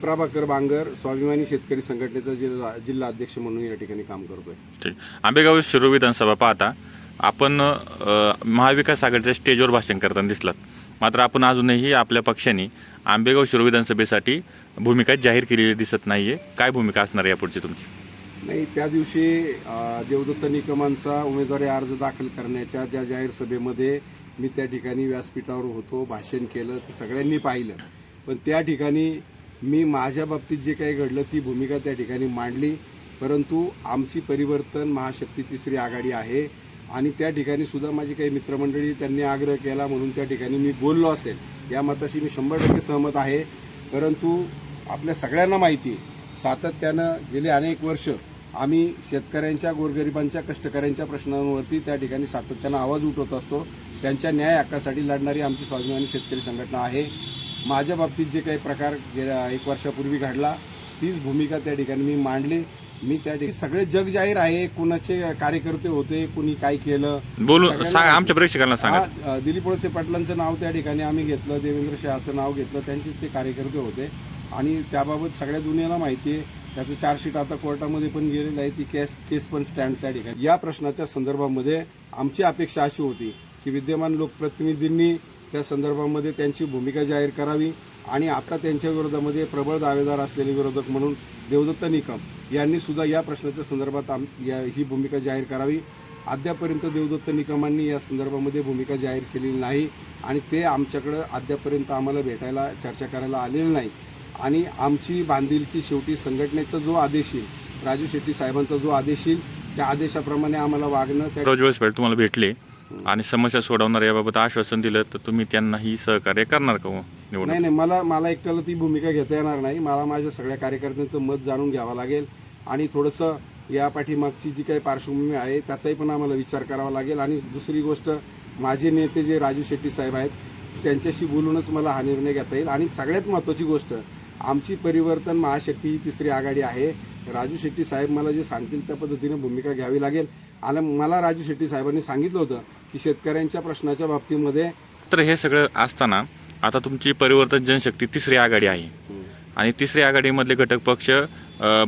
प्रभाकर बांगर स्वाभिमानी शेतकरी संघटनेचा जिल्हा जिल्हा अध्यक्ष म्हणून या ठिकाणी काम करतोय. ठीक. आंबेगाव शिरूर विधानसभा पाहता आपण अ, महाविकास आघाडीच्या स्टेजवर भाषण करताना दिसलात. मात्र आपण अजूनही आपल्या पक्षाने आंबेगाव शिरूर विधानसभेसाठी भूमिका जाहीर केलेली दिसत नाहीये. काय भूमिका असणार आहे यापुढची तुमची? नाही त्या दिवशी अ, देवदत्त निकमांचा उमेदवारी अर्ज दाखल करण्याच्या ज्या जाहीर सभेमध्ये मी त्या ठिकाणी व्यासपीठावर होतो भाषण केलं ते सगळ्यांनी पाहिलं. पण त्या ठिकाणी मी माझ्या बाबतीत जे काही घडलं ती भूमिका त्या ठिकाणी मांडली. परंतु आमची परिवर्तन महाशक्ती तिसरी आघाडी आहे आणि त्या ठिकाणी सुद्धा माझी काही मित्रमंडळी त्यांनी आग्रह केला म्हणून त्या ठिकाणी मी बोललो असेल. या मताशी मी शंभर टक्के सहमत आहे. परंतु आपल्या सगळ्यांना माहिती सातत्यानं गेली अनेक वर्ष आम्ही शेतकऱ्यांच्या गोरगरिबांच्या कष्टकऱ्यांच्या प्रश्नांवरती त्या ठिकाणी सातत्यानं आवाज उठवत असतो. त्यांच्या न्याय हक्कासाठी लढणारी आमची स्वाभिमानी शेतकरी संघटना आहे. माझ्या बाबतीत जे काही प्रकार गेल्या एक वर्षापूर्वी घडला तीच भूमिका त्या ठिकाणी मी मांडली. मी त्या ठिकाणी सगळे जग जाहीर आहे कुणाचे कार्यकर्ते होते कुणी काय केलं बोलून सांगा. आमच्या प्रेक्षकांना सांगा. दिलीप वळसे पाटलांचं नाव त्या ठिकाणी आम्ही घेतलं देवेंद्र शहाचं नाव घेतलं त्यांचेच ते कार्यकर्ते होते. आणि त्याबाबत सगळ्या दुनियाला माहिती आहे त्याचं चार्जशीट आता कोर्टामध्ये पण गेलेलं आहे ती केस केस पण स्टँड त्या ठिकाणी. या प्रश्नाच्या संदर्भामध्ये आमची अपेक्षा अशी होती की विद्यमान लोकप्रतिनिधींनी त्या संदर्भामध्ये त्यांची भूमिका जाहीर करावी आणि आता त्यांच्या विरोधामध्ये प्रबळ दावेदार असलेले विरोधक म्हणून देवदत्त निकम यांनी सुद्धा या प्रश्नाच्या संदर्भात आम या ही भूमिका जाहीर करावी. अद्यापर्यंत देवदत्त निकमांनी या संदर्भामध्ये भूमिका जाहीर केलेली नाही आणि ते आमच्याकडं अद्यापर्यंत आम्हाला भेटायला चर्चा करायला आलेलं नाही. आणि आमची बांधिलकी शेवटी संघटनेचा जो आदेश येईल राजू शेट्टी साहेबांचा जो आदेश येईल त्या आदेशाप्रमाणे आम्हाला वागणं त्या रोज तुम्हाला भेटले. आणि समस्या सोडवणार याबाबत आश्वासन दिलं तर तुम्ही त्यांनाही सहकार्य करणार का हो नाही नाही मला मला एकट्याला ती भूमिका घेता येणार नाही. मला माझ्या सगळ्या कार्यकर्त्यांचं मत जाणून घ्यावं लागेल. आणि थोडंसं या पाठीमागची जी काही पार्श्वभूमी आहे त्याचाही पण आम्हाला विचार करावा लागेल. आणि दुसरी गोष्ट माझे नेते जे राजू शेट्टी साहेब आहेत त्यांच्याशी बोलूनच मला हा निर्णय घेता येईल. आणि सगळ्यात महत्त्वाची गोष्ट आमची परिवर्तन महाशक्ती ही तिसरी आघाडी आहे. राजू शेट्टी साहेब मला जे सांगतील त्या पद्धतीने भूमिका घ्यावी लागेल. आणि मला राजू शेट्टी साहेबांनी सांगितलं होतं की शेतकऱ्यांच्या प्रश्नाच्या बाबतीमध्ये तर हे सगळं असताना आता तुमची परिवर्तन जनशक्ती तिसरी आघाडी आहे. आणि तिसरी आघाडीमधले घटक पक्ष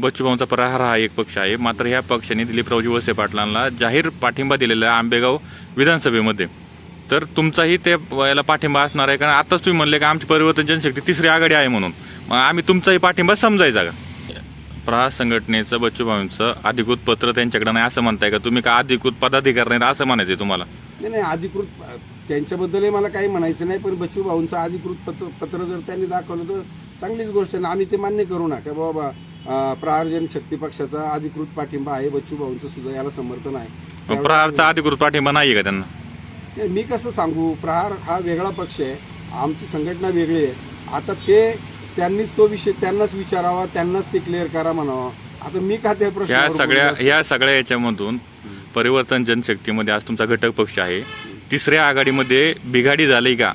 बच्चूभाऊंचा प्रहार हा एक पक्ष आहे. मात्र ह्या पक्षाने दिलीपरावजी वळसे पाटलांना जाहीर पाठिंबा दिलेला आहे आंबेगाव विधानसभेमध्ये. तर तुमचाही ते याला पाठिंबा असणार आहे कारण आताच तुम्ही म्हणले की आमची परिवर्तन जनशक्ती तिसरी आघाडी आहे म्हणून. मग आम्ही तुमचाही पाठिंबा समजायचा का? प्रहार संघटनेचं बच्चूभाऊंचं अधिकृत पत्र त्यांच्याकडे नाही असं म्हणताय का? तुम्ही का अधिकृत पदाधिकार नाही असं म्हणायचं तुम्हाला? नाही नाही अधिकृत त्यांच्याबद्दलही मला काही म्हणायचं नाही पण बच्चू भाऊंचं अधिकृत पत्र पत्र जर त्यांनी दाखवलं तर चांगलीच गोष्ट आहे. ना आम्ही ते मान्य करू ना का बाबा अं, प्रहार जनशक्ती पक्षाचा अधिकृत पाठिंबा आहे बच्चू भाऊंचं सुद्धा याला समर्थन आहे. प्रहारचा अधिकृत पाठिंबा नाही का त्यांना? ते मी कसं सांगू प्रहार हा वेगळा पक्ष आहे आमची संघटना वेगळी आहे. आता ते त्यांनीच तो विषय त्यांनाच विचारावा त्यांनाच ते क्लिअर करा म्हणावं. आता मी का त्या ह्या प्रश्नावर सगळ्या? ह्या सगळ्या याच्यामधून परिवर्तन जनशक्तीमध्ये आज तुमचा घटक पक्ष आहे. तिसऱ्या आघाडीमध्ये बिघाडी झाली का?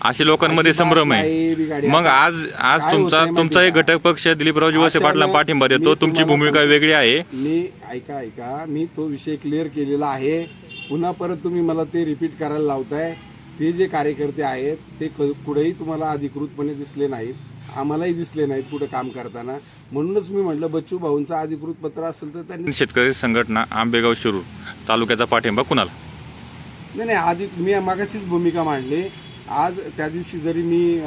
असे लोकांमध्ये संभ्रम आहे. मग आज आज तुमचा होतंय माहिती तुमचाही का? घटक पक्ष दिलीपरावजी अशानं पाटला पाठिंबा देतो. तुमची भूमिका. वेगळी आहे. मी ऐका ऐका. मी तो विषय क्लिअर केलेला आहे. पुन्हा परत तुम्ही मला ते रिपीट करायला लावताय. ते जे कार्यकर्ते आहेत ते कुठेही तुम्हाला अधिकृतपणे दिसले नाहीत. आम्हालाही दिसले नाहीत कुठं काम करताना. म्हणूनच मी म्हटलं बच्चू भाऊंचं अधिकृत पत्र असेल तर त्यांनी शेतकरी संघटना आंबेगाव शिरूर तालुक्याचा पाठिंबा कुणाला? नाही नाही आधी मी मागाशीच भूमिका मांडली. आज त्या दिवशी जरी मी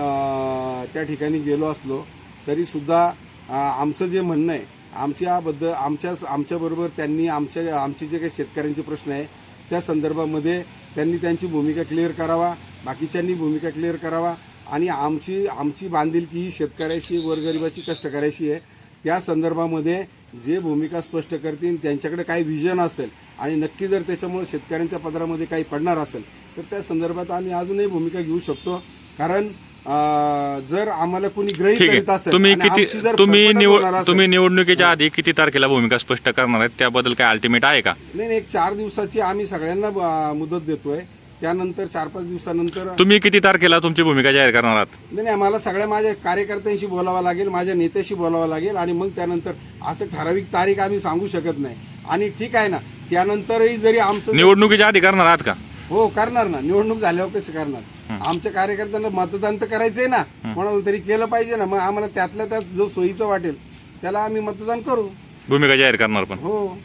त्या ठिकाणी गेलो असलो तरी सुद्धा अं, आमचं जे म्हणणं आहे आमच्याबद्दल आमच्याच आमच्याबरोबर त्यांनी आमच्या आमचे जे काही शेतकऱ्यांचे प्रश्न आहे त्या संदर्भामध्ये त्यांनी त्यांची भूमिका क्लिअर करावा बाकीच्यांनी भूमिका क्लिअर करावा. आणि आमची आमची बांधिलकी ही शेतकऱ्याशी गोरगरिबाची कष्टकऱ्याशी आहे. त्या संदर्भामध्ये जे भूमिका स्पष्ट करतील त्यांच्याकडे काही व्हिजन असेल आणि नक्की जर त्याच्यामुळे शेतकऱ्यांच्या पदरामध्ये काही पडणार असेल तर त्या संदर्भात आम्ही अजूनही भूमिका घेऊ शकतो. कारण जर आम्हाला कोणी ग्रहित असेल तुम्ही किती तुम्ही तुम्ही निवडणुकीच्या आधी किती तारखेला भूमिका स्पष्ट करणार आहेत? त्याबद्दल काय अल्टिमेट आहे का? नाही नाही, एक चार दिवसाची आम्ही सगळ्यांना मुदत देतोय. त्यानंतर चार पाच दिवसानंतर तुम्ही किती तारखेला तुमची भूमिका जाहीर करणार आहात? नाही नाही मला सगळ्या माझ्या कार्यकर्त्यांशी बोलावं लागेल माझ्या नेत्याशी बोलावं लागेल आणि मग त्यानंतर असं ठराविक तारीख आम्ही सांगू शकत नाही. आणि ठीक आहे ना त्यानंतरही जरी आमचं निवडणुकीच्या आधी करणार आहात का? हो करणार ना. निवडणूक झाल्यावर कसं करणार? आमच्या कार्यकर्त्यांना मतदान तर करायचंय ना. कोणाला तरी केलं पाहिजे ना. मग आम्हाला त्यातल्या त्यात जो सोयीचं वाटेल त्याला आम्ही मतदान करू. भूमिका जाहीर करणार पण. हो.